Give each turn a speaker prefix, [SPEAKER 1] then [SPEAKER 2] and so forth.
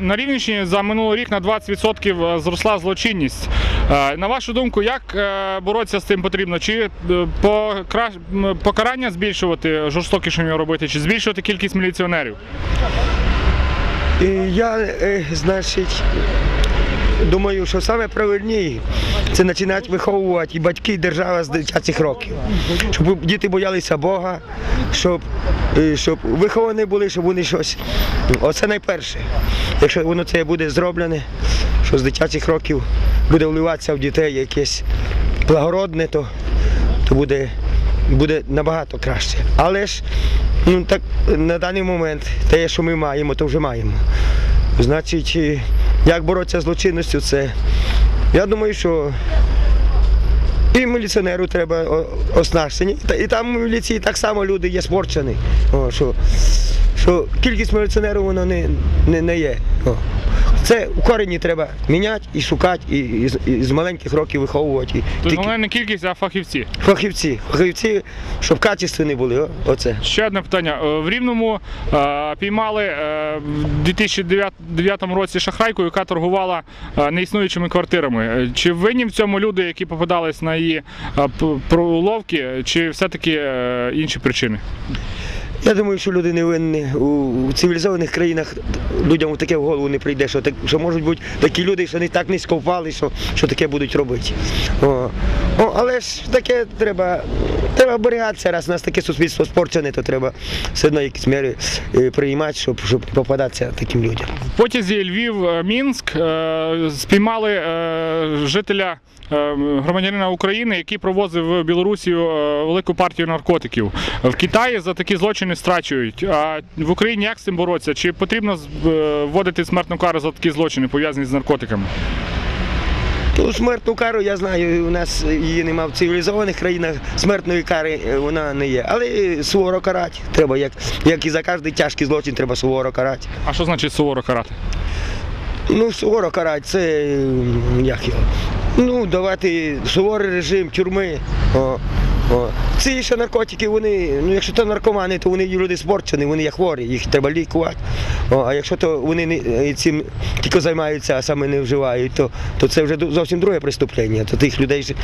[SPEAKER 1] На Рівненщині за минулий рік на 20% зросла злочинність. Е, На вашу думку, як е, боротися з цим потрібно? Чи е, покарання збільшувати, жорстокішими робити, чи збільшувати кількість міліціонерів?
[SPEAKER 2] Я, е, значить, думаю, що саме правильніше це починати виховувати і батьки, і держава з дитячих років. Щоб діти боялися Бога, щоб, е, щоб виховані були, щоб вони щось. Оце найперше. Якщо воно це буде зроблене, що з дитячих років буде вливатися в дітей якесь благородне, то, то буде, буде набагато краще. Але ж ну, так, на даний момент те, що ми маємо, то вже маємо. Значить, як боротися з злочинністю, це я думаю, що і міліціонеру треба оснащені. І там в міліції так само люди є спорчені. О, що, що кількість міліціонерів воно не, не, не є. О. Це у корені треба міняти і шукати, і, і, з- і з маленьких років виховувати. І
[SPEAKER 1] Тобто
[SPEAKER 2] тільки
[SPEAKER 1] головне не ккількість, а фахівці.
[SPEAKER 2] Фахівці, фахівці, щоб качественні були. О, оце.
[SPEAKER 1] Ще одне питання. Е, В Рівному е, піймали е, в 2009 році шахрайку, яка торгувала е, неіснуючими квартирами. Е, Чи винні в цьому люди, які попадались на її проловки, чи все-таки інші причини?
[SPEAKER 2] Я думаю, що люди не винні. У, цивілізованих країнах людям таке в голову не прийде, що, так, що можуть бути такі люди, що не так низько впали, що, що таке будуть робити. О. О, але ж таке треба, треба оберігатися, раз у нас таке суспільство спорчене, то треба все одно якісь міри е, приймати, щоб, щоб попадатися таким людям.
[SPEAKER 1] В потязі Львів-Мінськ е, спіймали е, жителя. е, Громадянина України, який провозив в Білорусію е, велику партію наркотиків. В Китаї за такі злочини страчують. А в Україні як з цим боротися? Чи потрібно вводити смертну кару за такі злочини, пов'язані з наркотиками?
[SPEAKER 2] Ну, смертну кару, я знаю, у нас її немає в цивілізованих країнах, смертної кари е, вона не є. Але суворо карати треба, як, як і за кожен тяжкий злочин, треба суворо карати.
[SPEAKER 1] А що значить суворо карати?
[SPEAKER 2] Ну, суворо карати, це як його? Ну, давати суворий режим тюрми. О, о. Ці ще наркотики, вони, ну якщо то наркомани, то вони люди спорчені, вони є хворі, їх треба лікувати. О, а якщо то вони не, е, цим тільки займаються, а саме не вживають, то, то це вже зовсім друге преступлення. То тих людей ж-